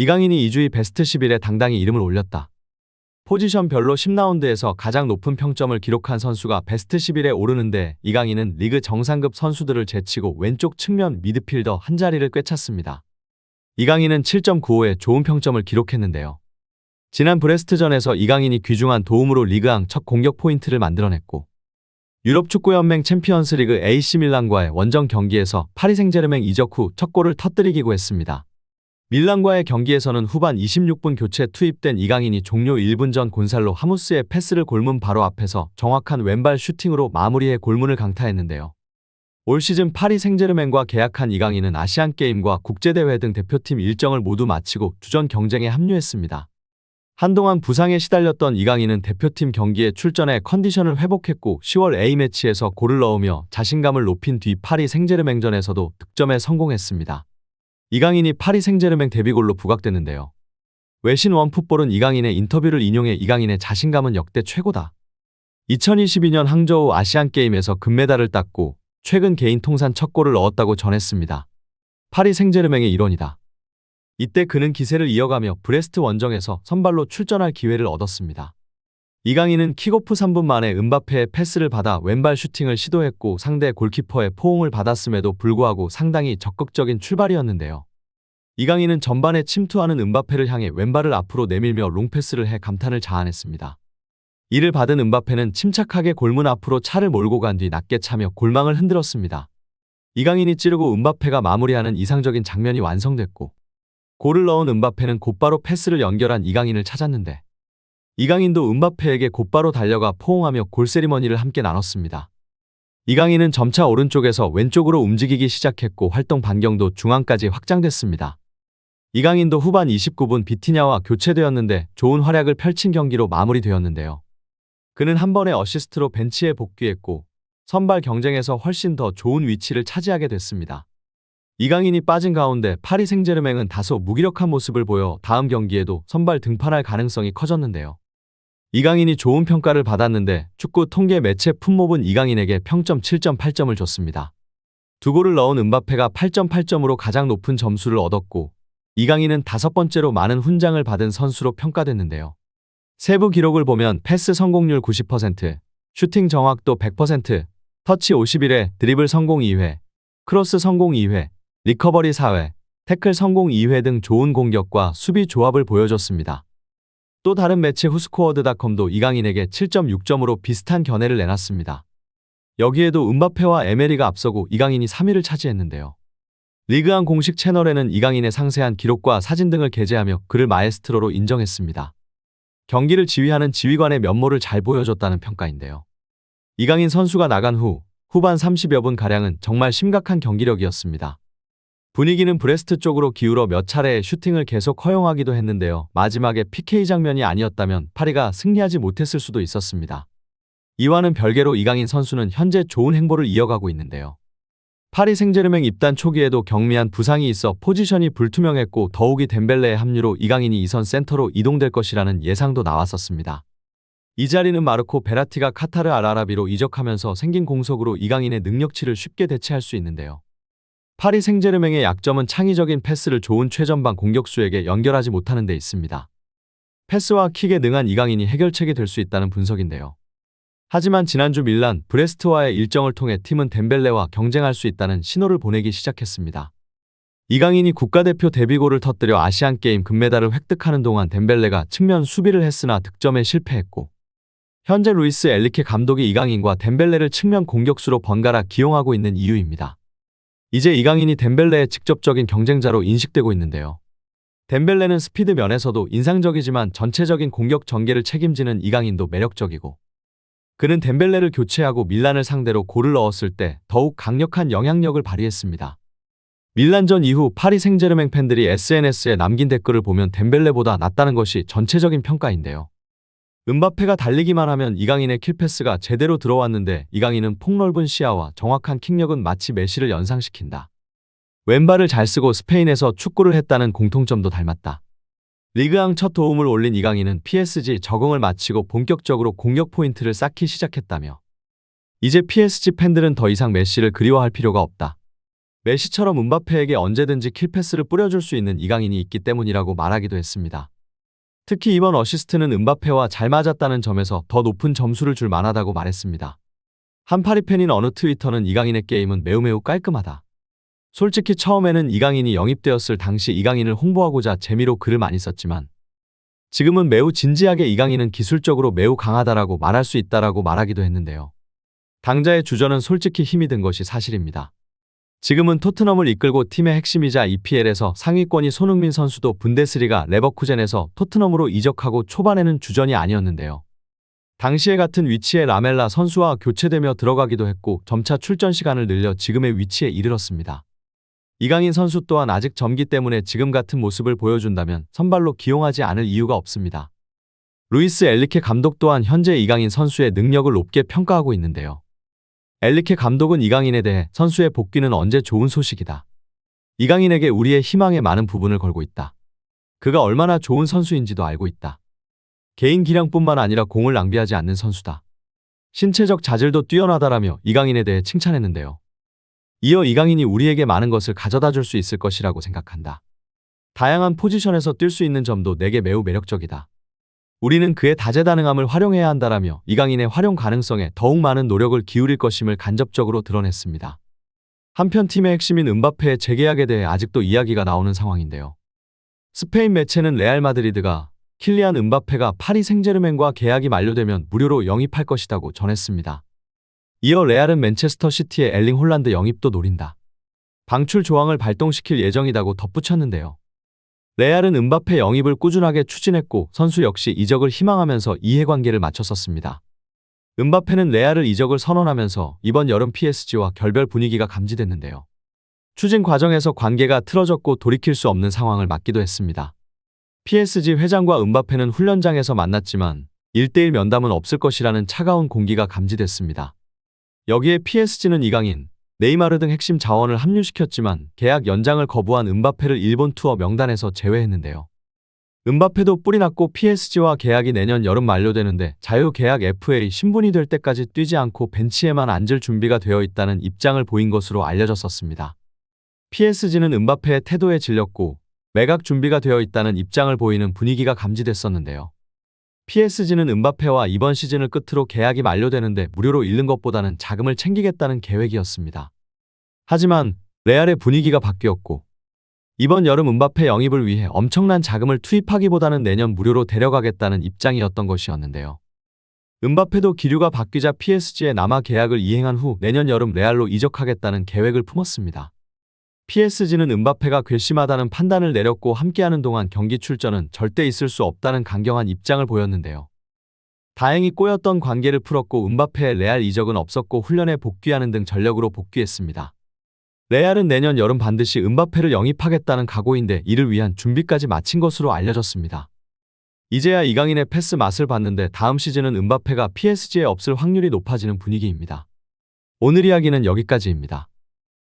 이강인이 2주의 베스트 11에 당당히 이름을 올렸다. 포지션별로 10라운드에서 가장 높은 평점을 기록한 선수가 베스트 11에 오르는데 이강인은 리그 정상급 선수들을 제치고 왼쪽 측면 미드필더 한 자리를 꿰찼습니다. 이강인은 7.95의 좋은 평점을 기록했는데요. 지난 브레스트전에서 이강인이 귀중한 도움으로 리그왕 첫 공격 포인트를 만들어냈고 유럽 축구연맹 챔피언스 리그 AC 밀란과의 원정 경기에서 파리 생제르맹 이적 후 첫 골을 터뜨리기도 했습니다. 밀란과의 경기에서는 후반 26분 교체 투입된 이강인이 종료 1분 전 곤살로 하무스의 패스를 골문 바로 앞에서 정확한 왼발 슈팅으로 마무리해 골문을 강타했는데요. 올 시즌 파리 생제르맹과 계약한 이강인은 아시안게임과 국제대회 등 대표팀 일정을 모두 마치고 주전 경쟁에 합류했습니다. 한동안 부상에 시달렸던 이강인은 대표팀 경기에 출전해 컨디션을 회복했고 10월 A매치에서 골을 넣으며 자신감을 높인 뒤 파리 생제르맹전에서도 득점에 성공했습니다. 이강인이 파리 생제르맹 데뷔골로 부각됐는데요. 외신 원풋볼은 이강인의 인터뷰를 인용해 이강인의 자신감은 역대 최고다. 2022년 항저우 아시안게임에서 금메달을 땄고 최근 개인 통산 첫 골을 넣었다고 전했습니다. 파리 생제르맹의 일원이다. 이때 그는 기세를 이어가며 브레스트 원정에서 선발로 출전할 기회를 얻었습니다. 이강인은 킥오프 3분 만에 은바페의 패스를 받아 왼발 슈팅을 시도했고 상대 골키퍼의 포옹을 받았음에도 불구하고 상당히 적극적인 출발이었는데요. 이강인은 전반에 침투하는 은바페를 향해 왼발을 앞으로 내밀며 롱패스를 해 감탄을 자아냈습니다. 이를 받은 은바페는 침착하게 골문 앞으로 차를 몰고 간 뒤 낮게 차며 골망을 흔들었습니다. 이강인이 찌르고 은바페가 마무리하는 이상적인 장면이 완성됐고 골을 넣은 은바페는 곧바로 패스를 연결한 이강인을 찾았는데 이강인도 은바페에게 곧바로 달려가 포옹하며 골세리머니를 함께 나눴습니다. 이강인은 점차 오른쪽에서 왼쪽으로 움직이기 시작했고 활동 반경도 중앙까지 확장됐습니다. 이강인도 후반 29분 비티냐와 교체되었는데 좋은 활약을 펼친 경기로 마무리되었는데요. 그는 한 번의 어시스트로 벤치에 복귀했고 선발 경쟁에서 훨씬 더 좋은 위치를 차지하게 됐습니다. 이강인이 빠진 가운데 파리 생제르맹은 다소 무기력한 모습을 보여 다음 경기에도 선발 등판할 가능성이 커졌는데요. 이강인이 좋은 평가를 받았는데 축구 통계 매체 품목은 이강인에게 평점 7.8점을 줬습니다. 두 골을 넣은 은바페가 8.8점으로 가장 높은 점수를 얻었고 이강인은 다섯 번째로 많은 훈장을 받은 선수로 평가됐는데요. 세부 기록을 보면 패스 성공률 90%, 슈팅 정확도 100%, 터치 51회, 드리블 성공 2회, 크로스 성공 2회, 리커버리 4회, 태클 성공 2회 등 좋은 공격과 수비 조합을 보여줬습니다. 또 다른 매체 후스코어드닷컴도 이강인에게 7.6점으로 비슷한 견해를 내놨습니다. 여기에도 은바페와 에메리가 앞서고 이강인이 3위를 차지했는데요. 리그안 공식 채널에는 이강인의 상세한 기록과 사진 등을 게재하며 그를 마에스트로로 인정했습니다. 경기를 지휘하는 지휘관의 면모를 잘 보여줬다는 평가인데요. 이강인 선수가 나간 후 후반 30여 분 가량은 정말 심각한 경기력이었습니다. 분위기는 브레스트 쪽으로 기울어 몇 차례 슈팅을 계속 허용하기도 했는데요. 마지막에 PK 장면이 아니었다면 파리가 승리하지 못했을 수도 있었습니다. 이와는 별개로 이강인 선수는 현재 좋은 행보를 이어가고 있는데요. 파리 생제르맹 입단 초기에도 경미한 부상이 있어 포지션이 불투명했고 더욱이 덴벨레의 합류로 이강인이 이선 센터로 이동될 것이라는 예상도 나왔었습니다. 이 자리는 마르코 베라티가 카타르 알아라비로 이적하면서 생긴 공석으로 이강인의 능력치를 쉽게 대체할 수 있는데요. 파리 생제르맹의 약점은 창의적인 패스를 좋은 최전방 공격수에게 연결하지 못하는 데 있습니다. 패스와 킥에 능한 이강인이 해결책이 될 수 있다는 분석인데요. 하지만 지난주 밀란, 브레스트와의 일정을 통해 팀은 덴벨레와 경쟁할 수 있다는 신호를 보내기 시작했습니다. 이강인이 국가대표 데뷔골을 터뜨려 아시안게임 금메달을 획득하는 동안 덴벨레가 측면 수비를 했으나 득점에 실패했고 현재 루이스 엘리케 감독이 이강인과 덴벨레를 측면 공격수로 번갈아 기용하고 있는 이유입니다. 이제 이강인이 덴벨레의 직접적인 경쟁자로 인식되고 있는데요. 덴벨레는 스피드 면에서도 인상적이지만 전체적인 공격 전개를 책임지는 이강인도 매력적이고 그는 덴벨레를 교체하고 밀란을 상대로 골을 넣었을 때 더욱 강력한 영향력을 발휘했습니다. 밀란전 이후 파리 생제르맹 팬들이 SNS에 남긴 댓글을 보면 덴벨레보다 낫다는 것이 전체적인 평가인데요. 은바페가 달리기만 하면 이강인의 킬패스가 제대로 들어왔는데 이강인은 폭넓은 시야와 정확한 킥력은 마치 메시를 연상시킨다. 왼발을 잘 쓰고 스페인에서 축구를 했다는 공통점도 닮았다. 리그왕 첫 도움을 올린 이강인은 PSG 적응을 마치고 본격적으로 공격 포인트를 쌓기 시작했다며 이제 PSG 팬들은 더 이상 메시를 그리워할 필요가 없다. 메시처럼 은바페에게 언제든지 킬패스를 뿌려줄 수 있는 이강인이 있기 때문이라고 말하기도 했습니다. 특히 이번 어시스트는 은바페와 잘 맞았다는 점에서 더 높은 점수를 줄 만하다고 말했습니다. 한 파리 팬인 어느 트위터는 이강인의 게임은 매우 매우 깔끔하다. 솔직히 처음에는 이강인이 영입되었을 당시 이강인을 홍보하고자 재미로 글을 많이 썼지만 지금은 매우 진지하게 이강인은 기술적으로 매우 강하다라고 말할 수 있다라고 말하기도 했는데요. 당자의 주전은 솔직히 힘이 든 것이 사실입니다. 지금은 토트넘을 이끌고 팀의 핵심이자 EPL에서 상위권이 손흥민 선수도 분데스리가 레버쿠젠에서 토트넘으로 이적하고 초반에는 주전이 아니었는데요. 당시에 같은 위치에 라멜라 선수와 교체되며 들어가기도 했고 점차 출전 시간을 늘려 지금의 위치에 이르렀습니다. 이강인 선수 또한 아직 젊기 때문에 지금 같은 모습을 보여준다면 선발로 기용하지 않을 이유가 없습니다. 루이스 엘리케 감독 또한 현재 이강인 선수의 능력을 높게 평가하고 있는데요. 엘리케 감독은 이강인에 대해 선수의 복귀는 언제 좋은 소식이다. 이강인에게 우리의 희망에 많은 부분을 걸고 있다. 그가 얼마나 좋은 선수인지도 알고 있다. 개인 기량뿐만 아니라 공을 낭비하지 않는 선수다. 신체적 자질도 뛰어나다라며 이강인에 대해 칭찬했는데요. 이어 이강인이 우리에게 많은 것을 가져다 줄 수 있을 것이라고 생각한다. 다양한 포지션에서 뛸 수 있는 점도 내게 매우 매력적이다. 우리는 그의 다재다능함을 활용해야 한다라며 이강인의 활용 가능성에 더욱 많은 노력을 기울일 것임을 간접적으로 드러냈습니다. 한편 팀의 핵심인 은바페의 재계약에 대해 아직도 이야기가 나오는 상황인데요. 스페인 매체는 레알 마드리드가 킬리안 은바페가 파리 생제르맹과 계약이 만료되면 무료로 영입할 것이라고 전했습니다. 이어 레알은 맨체스터 시티의 엘링 홀란드 영입도 노린다. 방출 조항을 발동시킬 예정이라고 덧붙였는데요. 레알은 은바페 영입을 꾸준하게 추진했고 선수 역시 이적을 희망하면서 이해관계를 맞췄었습니다. 은바페는 레알을 이적을 선언하면서 이번 여름 PSG와 결별 분위기가 감지됐는데요. 추진 과정에서 관계가 틀어졌고 돌이킬 수 없는 상황을 맞기도 했습니다. PSG 회장과 은바페는 훈련장에서 만났지만 1대1 면담은 없을 것이라는 차가운 공기가 감지됐습니다. 여기에 PSG는 이강인, 네이마르 등 핵심 자원을 합류시켰지만 계약 연장을 거부한 은바페를 일본 투어 명단에서 제외했는데요. 은바페도 뿔이 났고 PSG와 계약이 내년 여름 만료되는데 자유 계약 FA 신분이 될 때까지 뛰지 않고 벤치에만 앉을 준비가 되어 있다는 입장을 보인 것으로 알려졌었습니다. PSG는 은바페의 태도에 질렸고 매각 준비가 되어 있다는 입장을 보이는 분위기가 감지됐었는데요. PSG는 은바페와 이번 시즌을 끝으로 계약이 만료되는데 무료로 잃는 것보다는 자금을 챙기겠다는 계획이었습니다. 하지만 레알의 분위기가 바뀌었고 이번 여름 은바페 영입을 위해 엄청난 자금을 투입하기보다는 내년 무료로 데려가겠다는 입장이었던 것이었는데요. 은바페도 기류가 바뀌자 PSG에 남아 계약을 이행한 후 내년 여름 레알로 이적하겠다는 계획을 품었습니다. PSG는 은바페가 괘씸하다는 판단을 내렸고 함께하는 동안 경기 출전은 절대 있을 수 없다는 강경한 입장을 보였는데요. 다행히 꼬였던 관계를 풀었고 은바페의 레알 이적은 없었고 훈련에 복귀하는 등 전력으로 복귀했습니다. 레알은 내년 여름 반드시 은바페를 영입하겠다는 각오인데 이를 위한 준비까지 마친 것으로 알려졌습니다. 이제야 이강인의 패스 맛을 봤는데 다음 시즌은 은바페가 PSG에 없을 확률이 높아지는 분위기입니다. 오늘 이야기는 여기까지입니다.